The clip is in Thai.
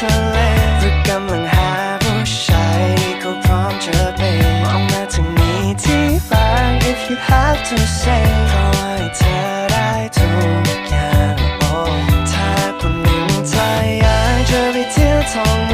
ทะเลหรือกำลังหาผู้ชายก็พร้อมจะไปมองมาถึงนี้ที่ฟัง if you have to say ขอให้เธอได้ทุกอย่างโอ้ถ้าคนหนึ่งใจอยากจะไปเที่ยวท้อง